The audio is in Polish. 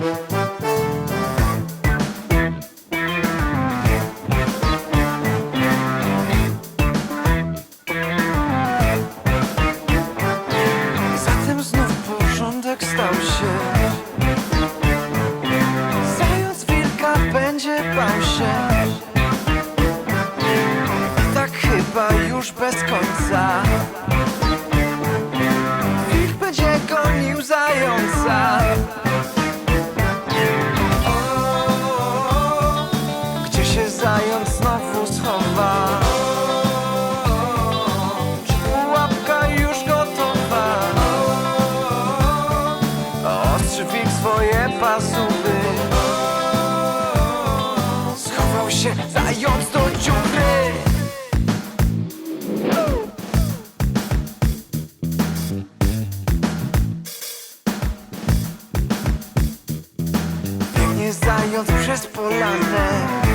Zatem znów porządek stał się. Zając wilka będzie bał się. Tak chyba już bez końca. Wilk będzie gonił zająca. Swoje pazury Schował się zając do dziury. Zając przez polanę